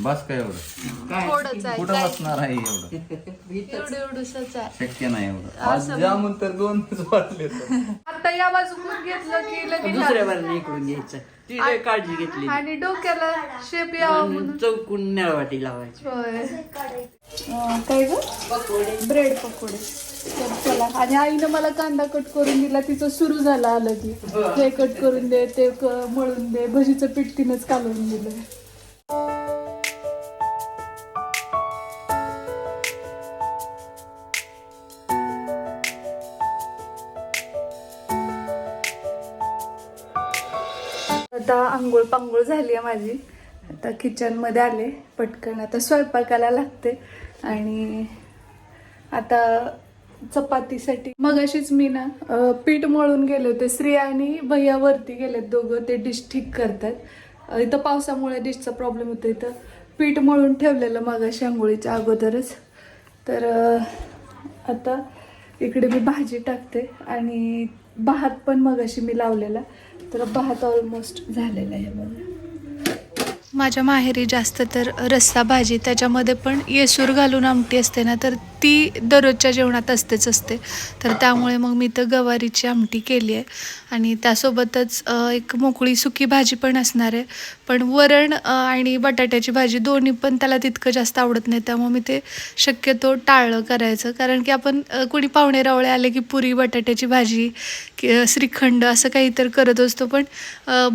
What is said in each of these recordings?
बस काय एवढं? थोडंच आहे. कुठं बसणार आहे एवढं? एवढं एवढंच आहे. शक्य नाही एवढं. आज जामून तर दोनच वाटले आता या बाजूकडून घेतलं की लगेच दुसऱ्या बाजूने इकडून घ्यायचं. काळजी घेतली आणि डोक्याला शेप यावा म्हणून. चौकून नळवाटी लावायची. होय. अं, काय ग? ब्रेड पकोडे. तर चला. आणि आईनं मला कांदा कट करून दिला. तिचं सुरू झालं आलं की. हे कट करून दे ते मळून दे. भजीचं पीठ तिनंच कालवून दिलं आता आंघोळ पांघोळ झाली आहे माझी. आता किचनमध्ये आले. पटकन आता स्वयंपाकाला लागते. आणि आता चपातीसाठी. मग अशीच मी ना पीठ मळून गेले होते. श्रिया आणि भैया वरती गेलेत दोघं. ते डिश ठीक करतात. इथं पावसामुळे डिशचा प्रॉब्लेम होतो इथं. पीठ मळून ठेवलेलं मग आंघोळीच्या अगोदरच. तर आता इकडे मी भाजी टाकते आणि भात पण मग अशी मी लावलेला. तर भात ऑलमोस्ट झालेला आहे बघा. माझ्या माहेरी जास्त तर रस्सा भाजी त्याच्यामध्ये पण येसूर घालून आमटी असते ना तर ती दररोजच्या जेवणात असतेच असते. तर त्यामुळे मग मी तर गवारीची आमटी केली आहे. आणि त्यासोबतच एक मोकळी सुकी भाजी पण असणार आहे. पण वरण आणि बटाट्याची भाजी दोन्ही पण त्याला तितकं जास्त आवडत नाही. त्यामुळे मी ते शक्यतो टाळलं करायचं. कारण की आपण कुणी कोणी पाहुणे रावळे आले की पुरी बटाट्याची भाजी की श्रीखंड असं काही तर करत असतो. पण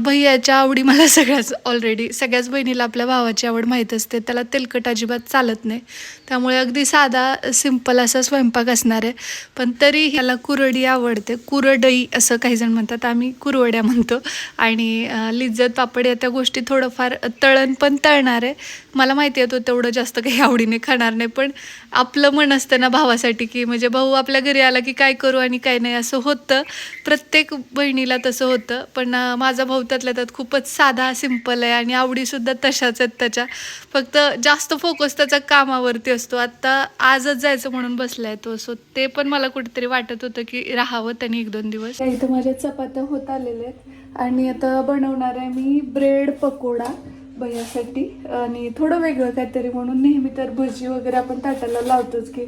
भैयाच्या आवडी मला सगळ्याच ऑलरेडी सगळ्याच बहिणीला आपल्या भावाची आवड माहीत असते. त्याला तेलकट अजिबात चालत नाही. त्यामुळे अगदी साधा सिंपल असा स्वयंपाक असणार आहे. पण तरी ह्याला कुरडी आवडते. कुरडई असं काही जण म्हणतात. आम्ही कुरवड्या म्हणतो. आणि लिज्जत पापड या त्या गोष्टी थोडंफार तळण पण तळणार आहे. मला माहिती आहे तो तेवढं जास्त काही आवडीने खाणार नाही. पण आपलं मन असतं ना भावासाठी की म्हणजे भाऊ आपल्या घरी आला की काय करू आणि काय नाही असं होतं. प्रत्येक बहिणीला तसं होतं. पण माझा भाऊ त्यातल्या त्यात खूपच साधा सिंपल आहे आणि सुद्धा तशाच आहेत त्याच्या. फक्त जास्त फोकस त्याचा कामावरती असतो. आत्ता आजच जायचं म्हणून बसलाय तो. सो ते पण मला कुठेतरी वाटत होतं की राहावं त्यांनी एक दोन दिवस. इथं माझ्या चपात्या होत आलेल्या आहेत. आणि आता बनवणार आहे मी ब्रेड पकोडा भैयासाठी आणि थोडं वेगळं काहीतरी म्हणून नेहमी तर भजी वगैरे आपण ताटाला लावतोच की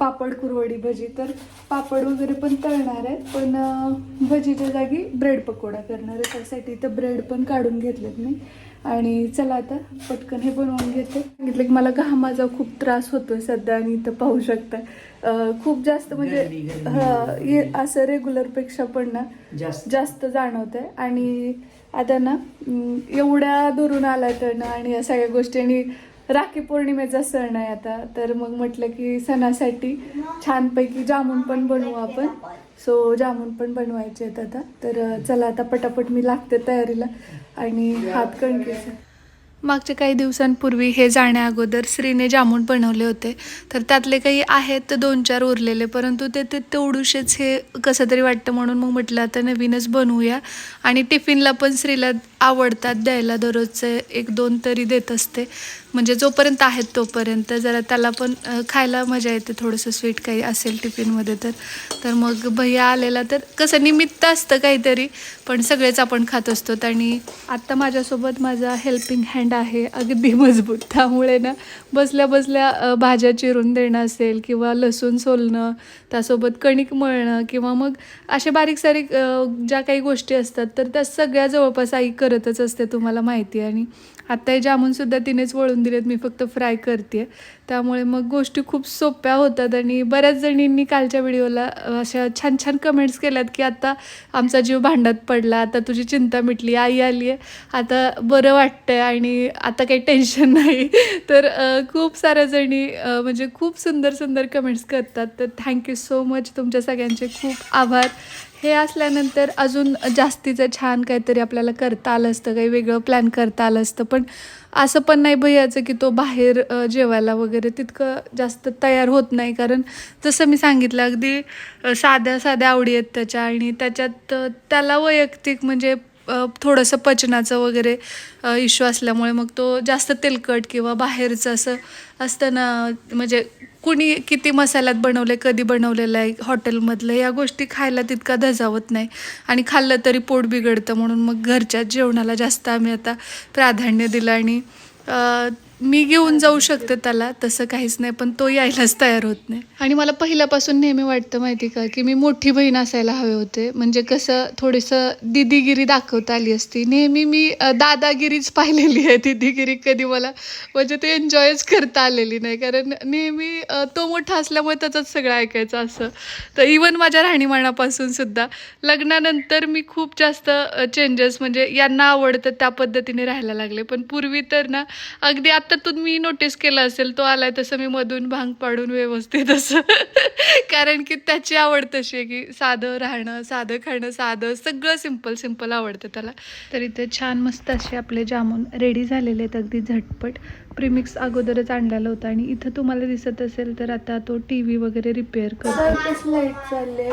पापड कुरवडी भजी. तर पापड वगैरे पण तळणार आहेत. पण भजीच्या जागी ब्रेड पकोडा करणार आहे. त्यासाठी तर ब्रेड पण काढून घेतलेत मी. आणि चला आता पटकन हे बनवून घेते. सांगितलं की मला घामाचा खूप त्रास होतोय सध्या आणि इथं पाहू शकताय. अं, खूप जास्त म्हणजे असं रेग्युलरपेक्षा पण ना जास्त. जास्त जाणवत आहे आणि आता ना एवढ्या दुरून आला तर ना आणि या सगळ्या गोष्टी आणि राखी पौर्णिमेचा सण आहे आता. तर मग म्हटलं की सणासाठी छानपैकी जामून पण बनवू आपण. सो जामून पण बनवायचे आहेत आता. तर चला आता पटापट मी लागते तयारीला आणि हात कणकेचे मागच्या काही दिवसांपूर्वी हे जाण्या अगोदर श्रीने जामून बनवले होते. तर त्यातले काही आहेत दोन चार उरलेले परंतु ते ते तेवढूशेच हे कसं तरी वाटतं म्हणून मग म्हटलं आता नवीनच बनवूया. आणि टिफिनला पण श्रीला आवडतात द्यायला दररोजचे एक दोन तरी देत असते. म्हणजे जोपर्यंत आहेत तोपर्यंत. जरा त्याला पण खायला मजा येते थोडंसं स्वीट काही असेल टिफिनमध्ये तर. तर मग भैया आलेला तर कसं निमित्त असतं काहीतरी पण सगळेच आपण खात असतो. आणि आत्ता माझ्यासोबत माझा हेल्पिंग हँड आहे अगदी मजबूत. त्यामुळे ना बसल्या बसल्या भाज्या चिरून देणं असेल किंवा लसूण सोलणं त्यासोबत कणिक मळणं किंवा मग असे बारीक सारीक ज्या काही गोष्टी असतात तर त्या सगळ्या जवळपास आई कर करतच असते तुम्हाला माहिती आहे. आणि आत्ता हे जामूनसुद्धा तिनेच वळून दिलेत मी फक्त फ्राय करते त्यामुळे मग गोष्टी खूप सोप्या होतात आणि बऱ्याच जणींनी कालच्या व्हिडिओला अशा छान छान कमेंट्स केल्यात की आता आमचा जीव भांडत पडला आता तुझी चिंता मिटली आई आली आहे आता बरं वाटतंय आणि आता काही टेन्शन नाही. तर खूप साऱ्या जणी म्हणजे खूप सुंदर सुंदर कमेंट्स करतात. तर थँक्यू सो मच तुमच्या सगळ्यांचे खूप आभार. हे असल्यानंतर अजून जास्तीचं छान काहीतरी आपल्याला करता आलं असतं काही वेगळं प्लॅन करता आलं असतं पण असं पण नाही भैयाचं की तो बाहेर जेवायला वगैरे तितकं जास्त तयार होत नाही. कारण जसं मी सांगितलं अगदी साध्या साध्या आवडी आहेत त्याच्या आणि त्याच्यात त्याला वैयक्तिक म्हणजे थोडंसं पचनाचं वगैरे इश्यू असल्यामुळे मग तो जास्त तेलकट किंवा बाहेरचं असं असतं ना म्हणजे कुणी किती मसाल्यात बनवले कधी बनवलेलं आहे हॉटेलमधलं या गोष्टी खायला तितका धजावत नाही. आणि खाल्लं तरी पोट बिघडतं म्हणून मग घरच्याच जेवणाला जास्त आम्ही आता प्राधान्य दिलं आणि मी घेऊन जाऊ शकते त्याला तसं काहीच नाही पण तो यायलाच तयार होत नाही. आणि मला पहिल्यापासून नेहमी वाटतं माहिती का की मी मोठी बहीण असायला हवे होते. म्हणजे कसं थोडंसं दिदीगिरी दाखवता आली असती. नेहमी मी दादागिरीच पाहिलेली आहे दिदीगिरी कधी मला. म्हणजे ते एन्जॉयच करता आलेली नाही. कारण नेहमी तो मोठा असल्यामुळे त्याचंच सगळं ऐकायचं असं. तर इवन माझ्या राहणीमानापासून सुद्धा लग्नानंतर मी खूप जास्त चेंजेस म्हणजे यांना आवडतं त्या पद्धतीने राहायला लागले. पण पूर्वी तर ना अगदी आता तुम्ही नोटीस केलं असेल तो आलाय तसं मी मधून भांग पाडून व्यवस्थित असं. कारण की त्याची आवड तशी आहे की साधं राहणं साधं खाणं साधं सगळं सिंपल सिंपल आवडतं त्याला. तर इथे छान मस्त असे आपले जामून रेडी झालेले आहेत अगदी झटपट. प्रीमिक्स अगोदरच आणलेलं होतं आणि इथं तुम्हाला दिसत असेल तर आता तो टी व्ही वगैरे रिपेअर करतो. लाइट चालले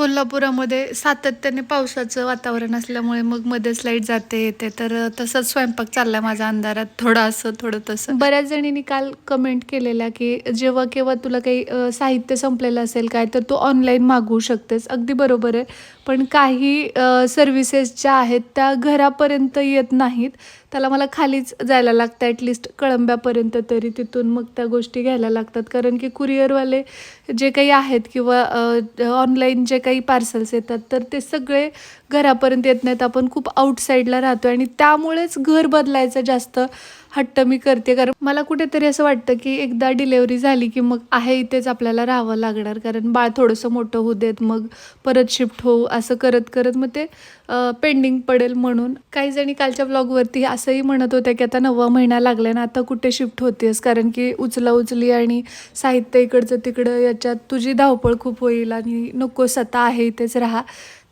कोल्हापुरामध्ये सातत्याने पावसाचं वातावरण असल्यामुळे मग मध्येच लाइट जाते येते. तर तसंच स्वयंपाक चाललाय माझा अंधारात थोडं असं थोडं तसं. बऱ्याच जणींनी काल कमेंट केलेला की जेव्हा केव्हा तुला काही साहित्य संपलेलं असेल काय तर तू ऑनलाईन मागवू शकतेस. अगदी बरोबर आहे. पण काही सर्व्हिसेस ज्या आहेत त्या घरापर्यंत येत नाहीत. त्याला मला खालीच जायला लागतं ॲटलिस्ट कळंब्यापर्यंत तरी तिथून मग त्या गोष्टी घ्यायला लागतात. कारण की कुरिअरवाले जे काही आहेत किंवा ऑनलाईन जे काही पार्सल्स येतात तर ते सगळे घरापर्यंत येत नाहीत. आपण खूप आउटसाईडला राहतो आणि त्यामुळेच घर बदलायचं जास्त हट्ट मी करते. कारण मला कुठेतरी असं वाटतं की एकदा डिलेवरी झाली की मग आहे इथेच आपल्याला राहावं लागणार. कारण बाळ थोडंसं मोठं होऊ देत मग परत शिफ्ट होऊ असं करत करत मग ते पेंडिंग पडेल म्हणून. काही जणी कालच्या ब्लॉगवरती असंही म्हणत होत्या की आता नववा महिना लागला ना आता कुठे शिफ्ट होतेस कारण की उचला उचली आणि साहित्य इकडचं तिकडं याच्यात तुझी धावपळ खूप होईल आणि नको स्वतः आहे इथेच राहा.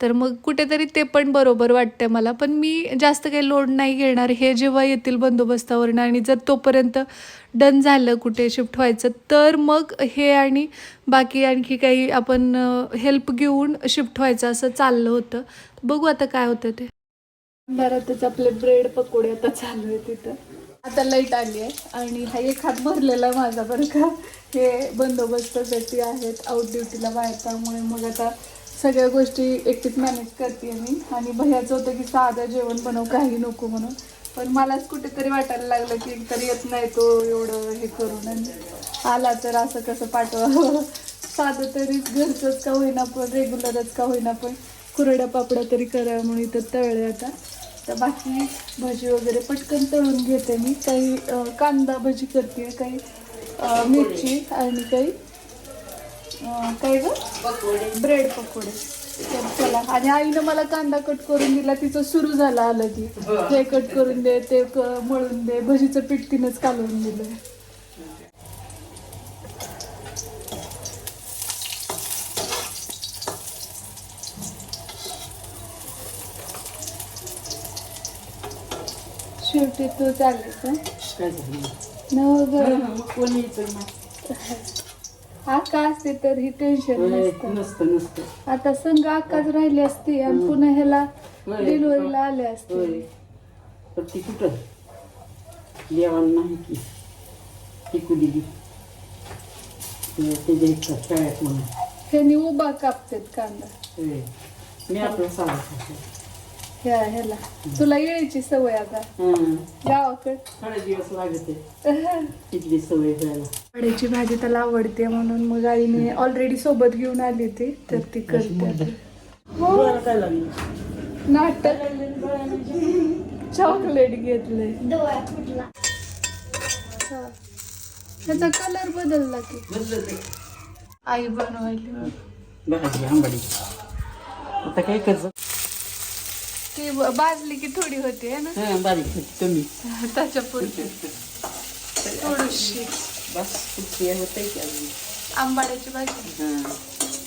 तर मग कुठेतरी ते पण बरोबर वाटते मला. पण मी जास्त काही लोड नाही घेणार. हे जेव्हा येतील बंदोबस्तावरनं आणि जर तोपर्यंत डन झालं कुठे शिफ्ट व्हायचं तर मग हे आणि बाकी आणखी काही आपण हेल्प घेऊन शिफ्ट व्हायचं असं चाललं होतं. बघू आता काय होतं ते. घरातच आपले ब्रेड पकोडे आता चालू आहे तिथं आता लाइट आली आहे आणि हा एक हात भरलेला माझा बरं का. हे बंदोबस्तासाठी आहेत आउट ड्युटीला बाहेर त्यामुळे मग आता सगळ्या गोष्टी एकटीच मॅनेज करते मी. आणि भयाचं होतं की साधं जेवण बनव काही नको म्हणून. पण मलाच कुठेतरी वाटायला लागलं की एकतर येत नाही तो एवढं हे करून. आणि आला तर असं कसं पाठवावं साधं तरी घरचंच का होईना पण रेग्युलरच का होईना पण. कुरड्या पापडा तरी करा म्हणून इथं तळले आता. तर बाकी भजी वगैरे पटकन तळून घेते मी. काही कांदा भजी करते काही मिरची आणि काही काही काय ग? ब्रेड पकोडे. तर चला. आणि आईनं मला कांदा कट करून दिला तिचं सुरू झालं आलं की. हे कट करून दे ते क- मळून दे भजीचं पीठ तिनंच कालवून दिलं शेवटी तू चालेल का काय झालं न गं. कोण यायचं मग? आका असते तर ही टेन्शन नसतं. नसतं नसतं. आता संघ आकाच राहिली असती आणि पुन्हा ह्याला होय. डिलिव्हरीला आले असते. होय. पण ती कुठं? देवान नाही की. टिकू दिली ते- त्याच्या इतका शाळेत म्हणून. ह्यानी उभा कापतेत कांदा. होय. मी आपलं सांगत ह्या ह्याला. तुला यायची सवय आता. गावाकडे. थोडे दिवस लागते. तिथली सवय व्हायला वड्याची भाजी त्याला आवडते म्हणून मग आईने ऑलरेडी सोबत घेऊन आली ती तर ती करते. काय लागलं नाटक. चॉकलेट घेतलंय. हा. त्याचा कलर बदलला की. बदलत. आहे. आई बनवायली. भाजी आंबाडी. आता काय करायचं ती भाजली की थोडी होते है ना? हा बारीक होती, कमी. त्याच्या पुढची थोडीशी. बस होत की अजून? आंबाड्याची भाजी. हा.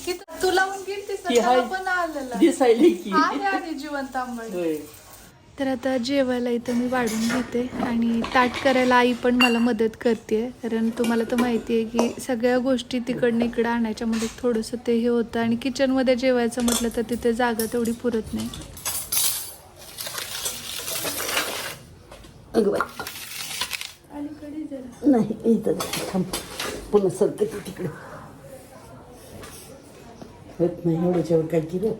की तू लावून गेलतीस ना ती त्याला हाय. पण आलेला. दिसायली की. आहे आहे जिवंत आंबाडी. होय. तर आता जेवायला इथं मी वाढून घेते आणि ताट करायला आई पण मला मदत करते कारण तुम्हाला तर माहिती आहे की सगळ्या गोष्टी तिकडनं इकडं आणायच्यामध्ये थोडंसं ते हे होतं आणि किचनमध्ये जेवायचं म्हटलं तर तिथे जागा तेवढी पुरत नाही. अगं बाई. अलीकडे जरा नाही इथं थांब. पुन्हा सरकत तिकडे. होत नाही एवढ्याच्यावर काय केलं?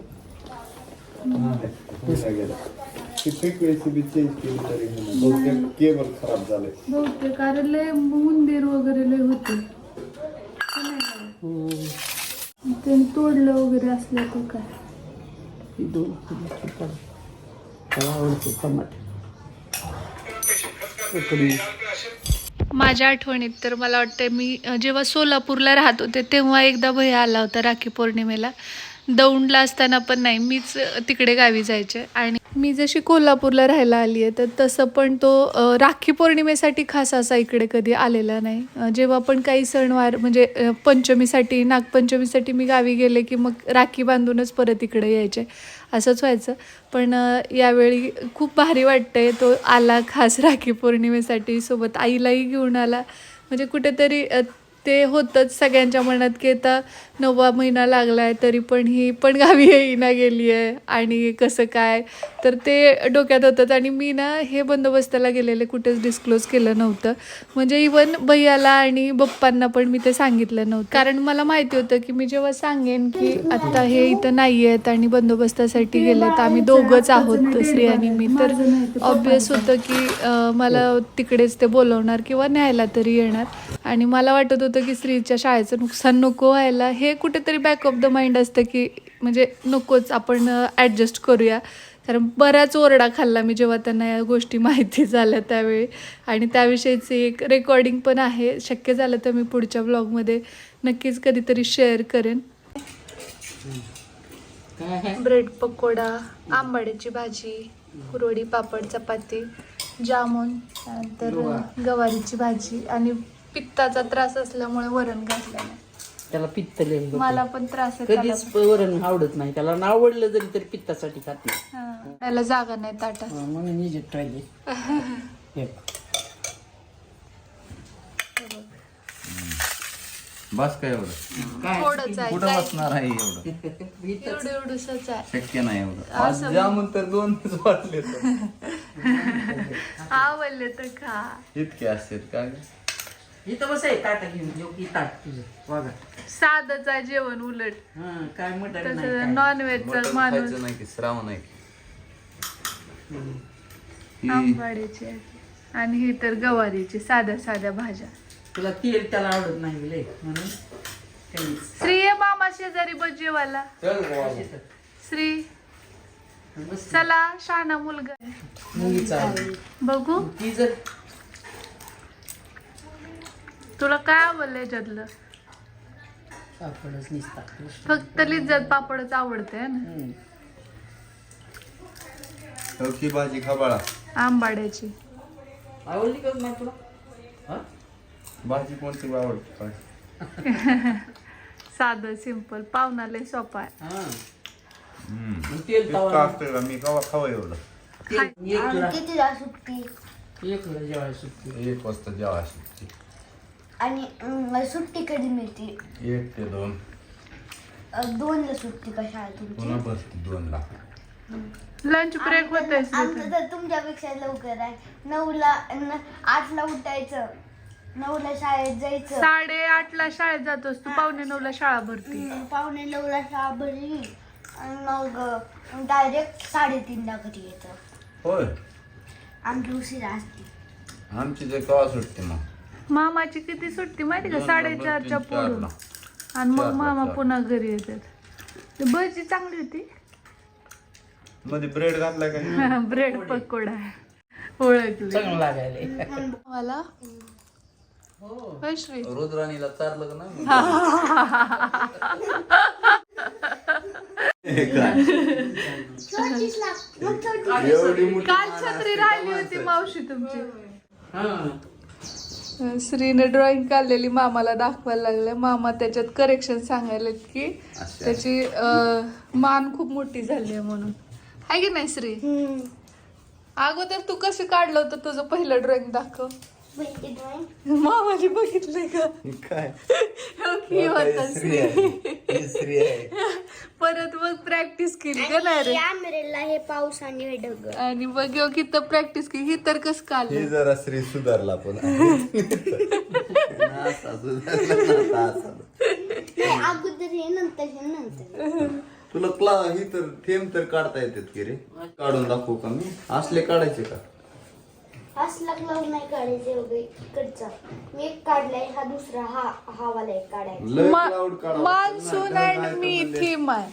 कित्येक चेंज केली तरी होणार. बहुतेक केबल खराब झाले बहुतेक कारण लय उंदीर वगैरे लय होते. ते तोडलं वगैरे असलं तर काय? दोन किलो चिकन. त्याला आवडते टमाटे. माझ्या आठवणीत तर मला वाटतं मी जेव्हा सोलापूरला राहत होते तेव्हा एकदा भैया आला होता राखी पौर्णिमेला. दौंडला असताना पण नाही मीच तिकडे गावी जायचे. आणि मी जशी कोल्हापूरला राहायला आली आहे तर तसं पण तो राखी पौर्णिमेसाठी खास असा इकडे कधी आलेला नाही. जेव्हा पण काही सणवार म्हणजे पंचमीसाठी नागपंचमीसाठी मी गावी गेले की मग राखी बांधूनच परत इकडे यायचे. असंच व्हायचं. पण यावेळी खूप भारी वाटतंय तो आला खास राखी पौर्णिमेसाठी सोबत. आईलाही घेऊन आला. म्हणजे कुठेतरी ते होतंच सगळ्यांच्या मनात की आता नववा महिना लागला आहे तरी पण ही पण गावी येईना गेली आहे आणि कसं काय? तर ते डोक्यात होतंच. आणि मी ना हे बंदोबस्ताला गेलेले कुठेच डिस्क्लोज केलं नव्हतं. म्हणजे इवन भैयाला आणि बप्पांना पण मी ते सांगितलं नव्हतं. कारण मला माहिती होतं की मी जेव्हा सांगेन की आत्ता हे इथं नाही आहेत आणि बंदोबस्तासाठी गेले तर आम्ही दोघंच आहोत श्री आणि मी. तर ऑब्वियस होतं की मला तिकडेच ते बोलवणार किंवा न्यायला तरी येणार. आणि मला वाटत होतं की स्त्रीच्या शाळेचं नुकसान नको व्हायला हे कुठेतरी बॅक ऑफ द माइंड असतं की म्हणजे नकोच आपण ॲडजस्ट करूया. कारण बराच ओरडा खाल्ला मी जेव्हा त्यांना या गोष्टी माहिती झाल्या त्यावेळी. आणि त्याविषयीची एक रेकॉर्डिंग पण आहे. शक्य झालं तर मी पुढच्या ब्लॉगमध्ये नक्कीच कधीतरी शेअर करेन. काय? आहे ब्रेड पकोडा आंबाड्याची भाजी कुरवडी पापड चपाती जामून त्यानंतर गवारीची भाजी आणि पित्ताचा त्रास असल्यामुळे वरण घातलं नाही. त्याला पित्त लय होतं. मला पण त्रास आहे त्याला कधीच वरण आवडत नाही. त्याला ना आवडलं जरी तरी पित्तासाठी खात नाही. हा. त्याला जागा नाही ताटात. हा, म्हणून निजे ट्रायले हे बस काय एवढं? काय? थोडंच आहे कुठं काय? बसणार आहे एवढं? एवढं एवढंसच आहे. शक्य नाही एवढं. आज जामून तर दोनच वाटले आवडले तर खा. इतके असतात काय इथं बस आहे ताटा घेऊन येऊ की ताट तुझं. वागा साधंच जेवण उलट. हा काय मटण नाही तसं काय. नॉनव्हेजचा मटण माणूस. खायचं नाही की श्रावण आहे हम्म. की आंबाड्याची आहे. आणि ही तर गवारीची साध्या साध्या भाज्या. तुला तेल त्याला आवडत नाही लय म्हणून. काही श्री ये मामा शेजारी जेवायला. श्री बस. चला शहाणा मुलगा. बघू. ती जर तुला काय आवडलं याच्यातलं? पापडच निसता. फक्त लिज्जत पापडच आवडते ना? भाजी खबाळा आंबाड्याची. आवडली का नाही तुला? हा? भाजी कोणती आवडते काय साधं सिंपल पाहुणा लय सोपा आहे. हा. हम्म. मग तेल इतकं तवा. असतंय का? मी कवा खावा एवढं? तेल एकला कितीला सुट्टी? एकला जेवायला सुट्टी. एक वाजता जेवा सुट्टी. आणि सुट्टी कधी मिळते? एक ते दोन. अं, दोनला सुट्टी का शाळा पुन्हा तुमची बसते दोन ला लंच ब्रेक होत आमचं तर तुमच्यापेक्षा लवकर आहे. नऊला न- आठला उठायचं. नऊला शाळेत जायचं. साडे ला शाळेत जातोस तू. पावणे नऊ ला शाळा भरती. हम्म, पावणे नऊला शाळा भरली. आणि मग डायरेक्ट साडेतीनला घरी यायचं होय. आमची उशिरा असते. आमची जे कवा सुटते मग? मामाची किती सुट्टी माहिती का? साडेचारच्या. पुढून. आणि मग मामा. पुन्हा घरी येतात. ते भजी चांगली होती. मध्ये ब्रेड घातलाय का? ब्रेड पकोडा. ओळखले. चांगलं लागायला. मला? हो होय श्री रुद्राणीला चारलं का नाही? हे. काय? एवढी मोठी काल छत्री राहिली होती मावशी तुमची. हा. श्रीने ड्रॉइंग काढलेली मामाला दाखवायला लागले. मामा त्याच्यात करेक्शन सांगायलेत की. त्याची अं, मान खूप मोठी झाली आहे म्हणून. आहे की नाही श्री? अगोदर तू कसं काढलं होतं तुझं पहिलं ड्रॉइंग दाखव. मामाने बघितलंय का? काय? हो होता स्त्री आहे. ही स्त्री आहे. परत मग प्रॅक्टिस केली का नाही रे? काढलेला आहे पाऊस आणि हे ढग आणि बघ ह्यो किती प्रॅक्टिस की ही तर कस हे काढलं जरा श्री सुधारला पण. नासा सुधारला, नासा. हे अगोदर हे नंतर हे नंतर. तुला क्ला ही तर थेंब तर काढता येतात की रे? काढून दाखवू का मी? असले काढायचे का? असला क्लाउड नाही काढायचे वगैरे इकडचा. मी एक काढलाय हा दुसरा हा हा वाला एक काढायचा. लय मा- क्लाउड काढावं मान्सून मी थीम आहे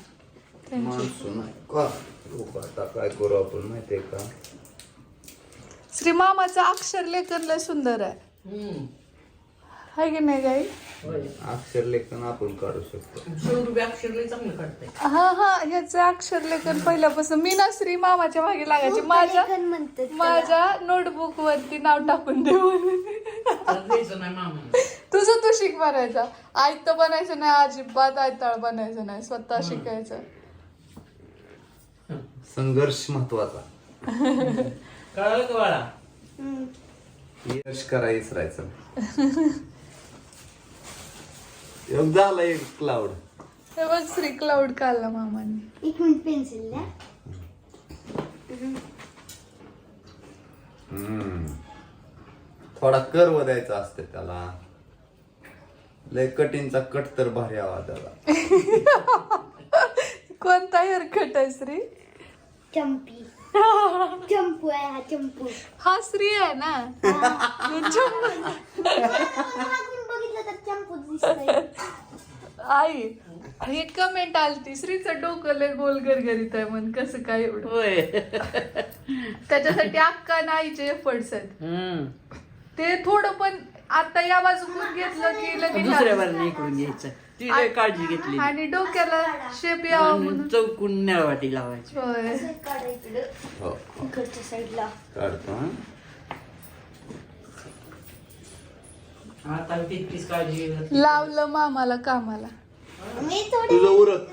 तर मान्सून आहे. का? आता काय करू आपण माहितीये का? श्री मामाचं अक्षर लेखन लय सुंदर आहे. हाय की नाही गाई? अक्षर लेखन आपण काढू शकतो. स्वरूपी अक्षरले चांगलं काढतंय. हा हा ह्याचं अक्षर लेखन पहिल्यापासून. मी ना श्री मामाच्या मागे लागायचे. माझ्या म्हणतात. माझ्या नोटबुक वरती नाव टाकून दे म्हणून. द्यायचं नाही मामा. तुझं तू शिक बनायचा आयत बनायचं नाही अजिबात आयताळ बनायचं नाही. स्वतः शिकायचं. संघर्ष महत्त्वाचा. कळालं का बाळा. यश करा इसरायचं. योग झाला एक क्लाउड हे बघ श्री क्लाउड काढला मामाने. एक मिनिट पेन्सिल द्या. थोडा कर्व द्यायचा असते त्याला. लय कठीणचा कट तर भारी आवाज त्याला कोणता हेअरकट आहे श्री? चंपी. चंपू आहे हा चंपू. हा श्री आहे ना मागून बघितलं तर चंपू दिसतोय आई हे कमेंट आलती श्रीचं डोकं लय गोल गरगरीत आहे म्हण कसं काय एवढं? होय. त्याच्यासाठी अक्का आईचे एफर्ट्स आहेत. हम्म. ते थोडं पण आता या बाजूकडून घेतलं की लगेच दुसऱ्या आलं. बाजूने इकडून घ्यायचं. ती लय काळजी घेतली. आणि डोक्याला शेप यावा म्हणून. चौकून नेळवाटी लावायची. होय. असं काढायचं हो. इकडच्या साईडला काढतो हा. आता तितकीच काळजी घेत लावलं मामाला कामाला. मी थोडी तुझं उरक.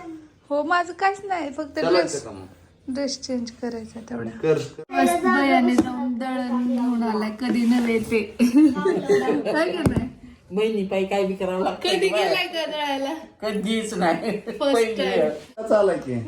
हो माझं काहीच नाही फक्त चालायचं ड्रेस का मग ड्रेस चेंज करायचा तेवढा. कर. मस्त बयाने जाऊन दळण घेऊन आलाय कधी नव्हे ते. काय की नाही? बहिणी पायी काय बी करावं लागतं. कधी गेलाय का दळायला? कधीच नाही. की.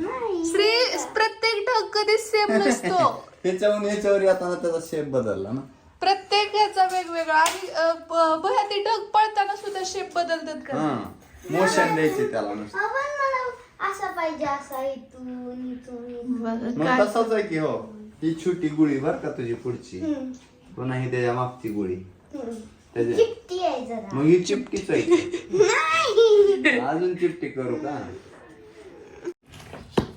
श्री प्रत्येक ढग कधी सेम नसतो. ह्याच्याहून ह्याच्यावर येताना त्याचा शेप बदलला ना. प्रत्येक ह्याचा वेगवेगळा. आणि अ, ब- बह्या ते ढग पळताना सुद्धा शेप बदलतात का? हा. मोशन द्यायचे त्याला नुसतं. आपण मला असा पाहिजे असा इथून इथून इथून. मग तसाच आहे की हो ही छोटी गुळी बर का तुझी पुढची? हम्म. पुन्हा ही त्याच्या मागची गुळी. हम्म. त्याच्या चिपटी आहे जरा. मग ही चिपटीच आहे. नाही. अजून चिपटी करू का?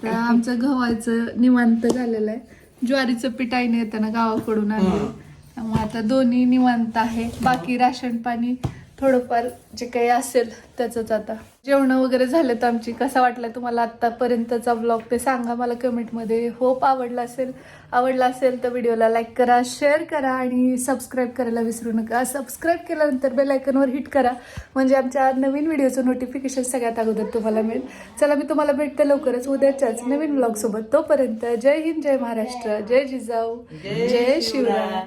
तर आमचं गव्हाचं निवांत झालेलं आहे. ज्वारीचं पीठ आईने येताना गावाकडून आणलं. त्यामुळे आता दोन्ही निवांत आहे. बाकी राशन पाणी थोडंफार जे काही असेल त्याचंच आता. जेवणं वगैरे झालं तर आमची. कसा वाटला तुम्हाला आत्तापर्यंतचा ब्लॉग ते सांगा मला कमेंटमध्ये. होप आवडला असेल. आवडला असेल तर व्हिडिओला लाईक करा शेअर करा आणि सबस्क्राईब करायला विसरू नका. सबस्क्राईब केल्यानंतर बेल हिट करा. म्हणजे आमच्या नवीन व्हिडिओचं नोटिफिकेशन सगळ्यात अगोदर तुम्हाला मिळेल. चला मी तुम्हाला भेटते लवकरच उद्याच्याच नवीन ब्लॉगसोबत तोपर्यंत जय हिंद जय महाराष्ट्र जय जिजाऊ जय शिवराय.